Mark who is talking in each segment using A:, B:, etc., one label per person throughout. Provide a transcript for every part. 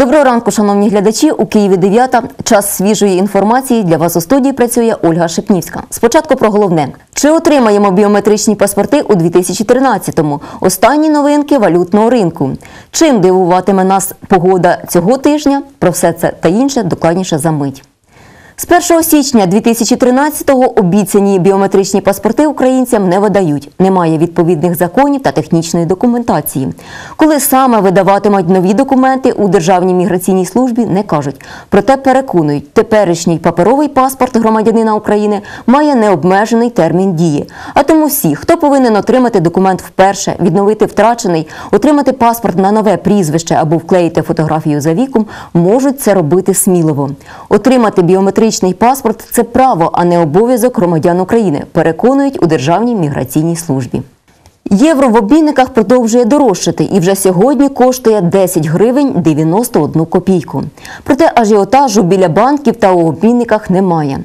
A: Доброго ранку, шановні глядачі. У Києві 9. Час свіжої інформації для вас у студії працює Ольга Шипнівська. Спочатку про головне: чи отримаємо біометричні паспорти у 2013-му? Останні новинки валютного ринку. Чим дивуватиме нас погода цього тижня? Про все це та інше докладніше за мить. З 1 січня 2013-го обіцяні біометричні паспорти українцям не видають. Немає відповідних законів та технічної документації. Коли саме видаватимуть нові документи у Державній міграційній службі, не кажуть. Проте переконують, теперішній паперовий паспорт громадянина України має необмежений термін дії. А тому всі, хто повинен отримати документ вперше, відновити втрачений, отримати паспорт на нове прізвище або вклеїти фотографію за віком, можуть це робити сміливо. Отримати біометричний паспорт це право, а не обов'язок громадян України, переконують у Державній міграційній службі. Євро в обмінниках продовжує дорожчати і вже сьогодні коштує 10 гривень 91 копійку. Проте ажіотажу біля банків та у обмінниках немає.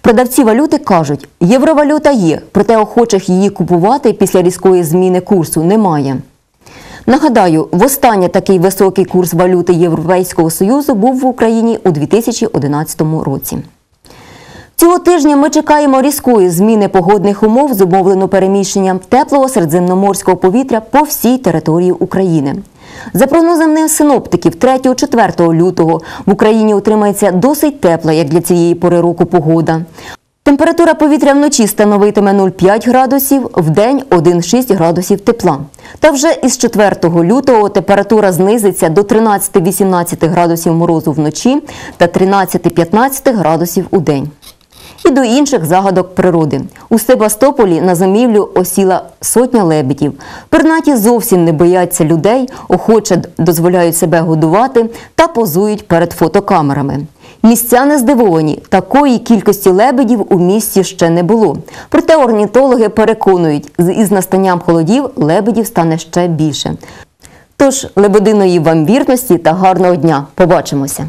A: Продавці валюти кажуть, євровалюта є, проте охочих її купувати після різкої зміни курсу немає. Нагадаю, востаннє такий високий курс валюти Європейського Союзу був в Україні у 2011 році. Цього тижня ми чекаємо різкої зміни погодних умов, зумовлено переміщенням теплого середземноморського повітря по всій території України. За прогнозами синоптиків, 3-4 лютого в Україні утримається досить тепла, як для цієї пори року погода. Температура повітря вночі становитиме 0,5 градусів, вдень 1,6 градусів тепла. Та вже із 4 лютого температура знизиться до 13-18 градусів морозу вночі та 13-15 градусів у день. І до інших загадок природи. У Себастополі на зимівлю осіла сотня лебедів. Пернаті зовсім не бояться людей, охоче дозволяють себе годувати та позують перед фотокамерами. Містяни здивовані, такої кількості лебедів у місті ще не було. Проте орнітологи переконують, із настанням холодів лебедів стане ще більше. Тож лебединої вам вірності та гарного дня. Побачимося!